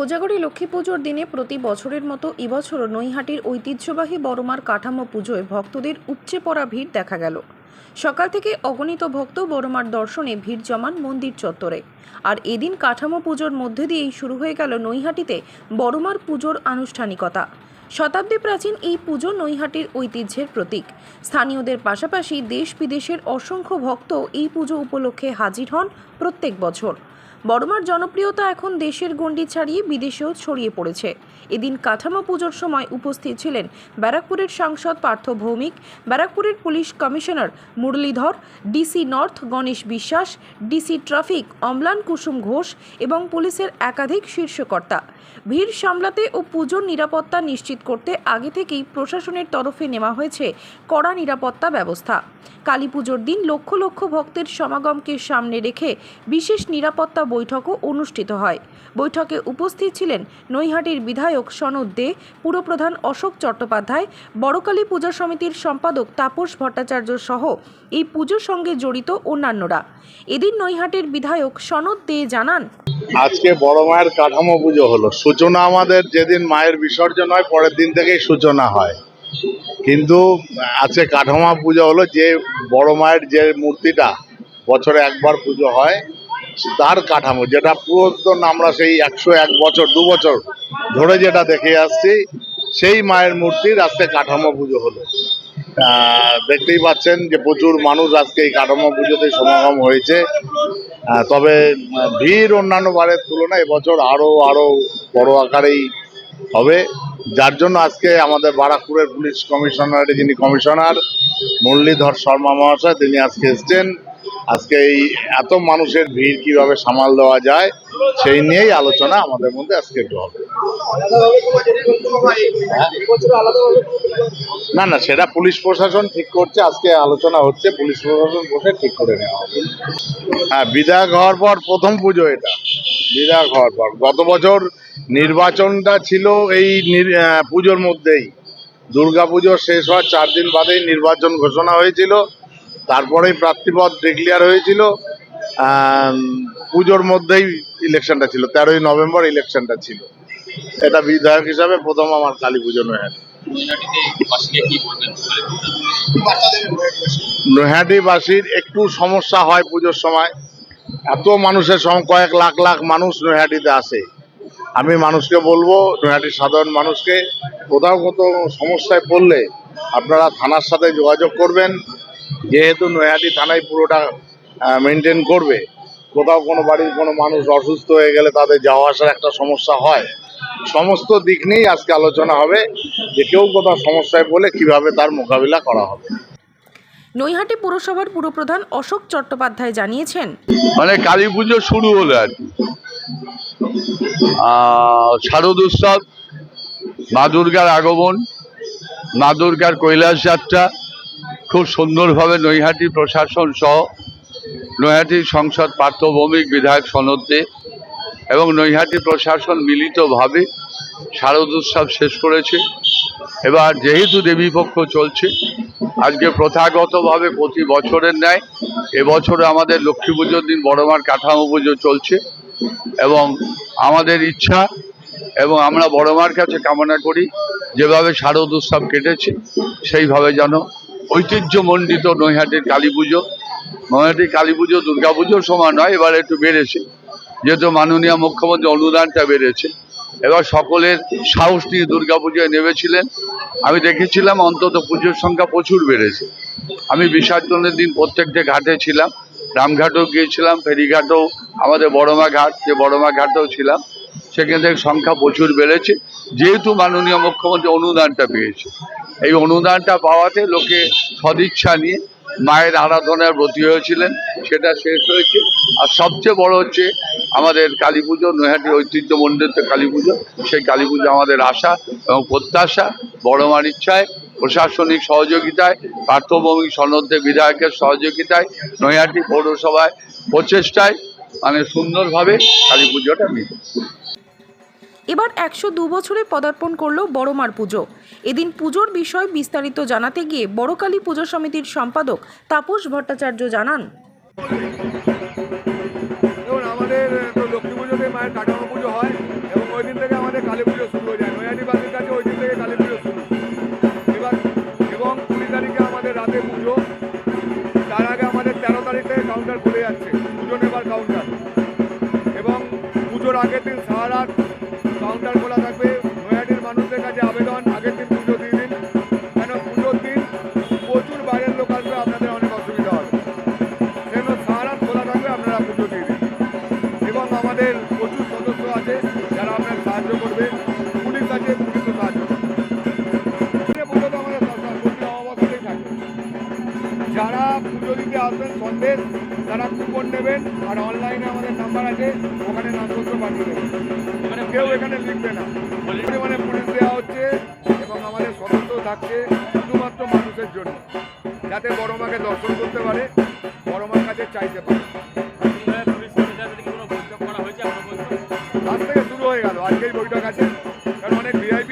কোজাগরী লক্ষ্মী পুজোর দিনে প্রতি বছরের মতো এবছরও নৈহাটির ঐতিহ্যবাহী বড়মার কাঠামো পুজোয় ভক্তদের উপচে পড়া ভিড় দেখা গেল। সকাল থেকে অগণিত ভক্ত বড়মার দর্শনে ভিড় জমান মন্দির চত্বরে। আর এদিন কাঠামো পুজোর মধ্যে দিয়েই শুরু হয়ে গেল নৈহাটিতে বড়মার পুজোর আনুষ্ঠানিকতা। শতাব্দী প্রাচীন এই পুজো নৈহাটির ঐতিহ্যের প্রতীক। স্থানীয়দের পাশাপাশি দেশ বিদেশের অসংখ্য ভক্ত এই পুজো উপলক্ষে হাজির হন প্রত্যেক বছর। বড়মার জনপ্রিয়তা এখন দেশের গণ্ডি ছাড়িয়ে বিদেশেও ছড়িয়ে পড়েছে। এদিন কাঠামো পুজোর সময় উপস্থিত ছিলেন ব্যারাকপুরের সাংসদ পার্থ ভৌমিক, ব্যারাকপুরের police commissioner Muralidhar, DC north Ganesh Biswas, DC traffic Amlan Kusum Ghosh এবং পুলিশের একাধিক শীর্ষকর্তা। ভিড় সামলাতে ও পুজোর নিরাপত্তা নিশ্চিত করতে আগে থেকেই প্রশাসনের তরফে নেওয়া হয়েছে কড়া নিরাপত্তা ব্যবস্থা। কালী পুজোর দিন লক্ষ লক্ষ ভক্তের সমাগমকে সামনে রেখে বিশেষ নিরাপত্তা বৈঠকও অনুষ্ঠিত হয়। বৈঠকে উপস্থিত ছিলেন নৈহাটির বিধায়ক সনদ দে, পুরপ্রধান অশোক চট্টোপাধ্যায়, বড়কালী পূজা সমিতির সম্পাদক তাপস ভট্টাচার্য সহ এই পুজোর সঙ্গে জড়িত অন্যান্যরা। এদিন নৈহাটির বিধায়ক সনদ দে জানান, আজকে বড় মায়ের কাঠামো পুজো হলো। সূচনা আমাদের যেদিন মায়ের বিসর্জন হয়, পরের দিন থেকেই সূচনা হয়। কিন্তু আজকে কাঠামো পুজো হলো যে বড় মায়ের যে মূর্তিটা, বছরে একবার পুজো হয় তার কাঠামো, যেটা পুরাতন, আমরা সেই একশো এক বছর, দু বছর ধরে যেটা দেখে আসছি, সেই মায়ের মূর্তির আজকে কাঠামো পুজো হলো। দেখতেই পাচ্ছেন যে প্রচুর মানুষ আজকে এই কাঠামো পুজোতে সমাগম হয়েছে। তবে ভিড় অন্যান্য বারের তুলনায় এবছর আরও আরও বড় আকারেই হবে। যার জন্য আজকে আমাদের বারাকপুরের পুলিশ কমিশনারের যিনি কমিশনার, মুরলীধর শর্মা মহাশয়, তিনি আজকে এসছেন। আজকে এই এত মানুষের ভিড় কীভাবে সামাল দেওয়া যায়, সেই নিয়েই আলোচনা আমাদের মধ্যে আজকে একটু হবে। না না, সেটা পুলিশ প্রশাসন ঠিক করছে, আজকে আলোচনা হচ্ছে, পুলিশ প্রশাসন বসে ঠিক করে নেওয়া হবে। হ্যাঁ বিধায়ক হওয়ার পর প্রথম পুজো এটা। বিধায়ক হওয়ার পর। গত বছর নির্বাচনটা ছিল এই পুজোর মধ্যেই। দুর্গা পুজো শেষ হওয়ার চার দিন বাদেই নির্বাচন ঘোষণা হয়েছিল। তারপরেই প্রার্থীপদ ডিক্লেয়ার হয়েছিল পুজোর মধ্যেই ইলেকশনটা ছিল, তেরোই নভেম্বর ইলেকশনটা ছিল। এটা বিধায়ক হিসাবে প্রথম আমার কালী পুজো নয় নৈহাটিবাসীর একটু সমস্যা হয় পুজোর সময়। এত মানুষের সম, কয়েক লাখ লাখ মানুষ নৈহাটিতে আসে। আমি মানুষকে বলব, নৈহাটির সাধারণ মানুষকে, কোথাও কোথাও সমস্যায় পড়লে আপনারা থানার সাথে যোগাযোগ করবেন। যেহেতু নৈহাটি থানায় পুরোটা মেনটেন করবে কোথাও কোনো বাড়ির কোনো মানুষ অসুস্থ হয়ে গেলে তাদের যাওয়া আসার একটা সমস্যা হয়। সমস্ত দিক নিয়েই আজকে আলোচনা হবে যে কেউ কোথাও সমস্যায় পড়লে কীভাবে তার মোকাবিলা করা হবে। নৈহাটি পুরসভার পুরপ্রধান অশোক চট্টোপাধ্যায় জানিয়েছেন মানে কালী পুজো শুরু হলো আর কি। আহ, শারদ উৎসব মা দুর্গার আগমন মা দুর্গার কৈলাস যাত্রা খুব সুন্দরভাবে নৈহাটি প্রশাসন সহ নৈহাটির সংসদ পার্থভৌমিক বিধায়ক সনদ এবং নৈহাটি প্রশাসন মিলিতভাবে শারদ উৎসব শেষ করেছে। এবার যেহেতু দেবীপক্ষ চলছে, আজকে প্রথাগতভাবে প্রতি বছরের ন্যায় এবছরে আমাদের লক্ষ্মী পুজোর দিন বড়মার কাঠামো পুজো চলছে এবং আমাদের ইচ্ছা এবং আমরা বড়মার কাছে কামনা করি, যেভাবে শারদ উৎসব কেটেছে সেইভাবে যেন ঐতিহ্যমণ্ডিত নৈহাটির কালী পুজো। নৈহাটির কালী পুজো, দুর্গা পুজোর সময় নয়, এবার একটু বেড়েছে। যেহেতু মাননীয় মুখ্যমন্ত্রী অনুদানটা বেড়েছে। এবার সকলের সাহস নিয়ে দুর্গা পুজোয় নেমেছিলেন। আমি দেখেছিলাম অন্তত পুজোর সংখ্যা প্রচুর বেড়েছে। আমি বিসর্জনের দিন প্রত্যেকটা ঘাটে ছিলাম। রামঘাটেও গিয়েছিলাম, ফেরিঘাটেও, আমাদের বড়মা ঘাট, যে বড়মা ঘাটেও ছিলাম, সেখান থেকে সংখ্যা প্রচুর বেড়েছে। যেহেতু মাননীয় মুখ্যমন্ত্রী অনুদানটা পেয়েছে। এই অনুদানটা পাওয়াতে লোকে সদিচ্ছা নিয়ে মায়ের আরাধনার ব্রতী হয়েছিলেন, সেটা শেষ হয়েছে। আর সবচেয়ে বড় হচ্ছে আমাদের কালী পুজো নৈহাটির ঐতিহ্যমণ্ডিত কালী পুজো, সেই কালী পুজো আমাদের আশা এবং প্রত্যাশা বড়মার ইচ্ছায়, প্রশাসনিক সহযোগিতায়, পার্থভৌমিক সনদে বিধায়কের সহযোগিতায়, নৈহাটি পৌরসভায় প্রচেষ্টায় মানে সুন্দরভাবে কালী পুজোটা মিটে এবার একশো দু বছরে পদার্পণ করল বড়মার পুজো। এদিন পুজোর বিষয় বিস্তারিত জানাতে গিয়ে বড়কালী পুজো সমিতির সম্পাদক তাপস ভট্টাচার্য জানান। আমাদের তো লক্ষ্মী পুজোতে মায়ের কাঠামো পুজো হয় এবং ওই দিন থেকে আমাদের কালী পুজো শুরু হয়ে যায়। নৈহাটিবাসীর কাছে ওই দিন থেকে কালী পুজো শুরু। এবার, এবং কুড়ি তারিখে আমাদের রাতে পুজো। তার আগে আমাদের তেরো তারিখ থেকে কাউন্টার খুলে যাচ্ছে, পুজো নেবার কাউন্টার এবং পুজোর আগের দিন সারা রাত কাউন্টার খোলা থাকবে। নৈহাটির মানুষদের কাছে আবেদন, আগের দিন পুজো দিয়ে দিন। কেন পুজোর দিন প্রচুর বাইরের লোক আসবে, আপনাদের অনেক অসুবিধা হবে। সেজন্য সারা খোলা থাকবে, আপনারা পুজো দিয়ে দিন। এবং আমাদের প্রচুর সদস্য আছে, যারা আপনার সাহায্য করবে। পুলিশ আছে পুলিশও সাহায্য করবে। যারা পুজো দিতে আসবেন, সন্দেশ, তারা কুপন নেবেন, আর অনলাইনে আমাদের নাম্বার আছে, ওখানে নামপত্র পাঠিয়ে দেবেন। কেউ এখানে লিখবে না। পরিমাণে পুলিশ দেওয়া হচ্ছে এবং আমাদের সদস্য থাকছে শুধুমাত্র মানুষের জন্য, যাতে বড় মাকে দর্শন করতে পারে, বড় মার কাছে চাইতে পারে। আজ থেকে শুরু হয়ে গেল, আজকেই বৈঠক আছে, কারণ অনেক ভিআইপি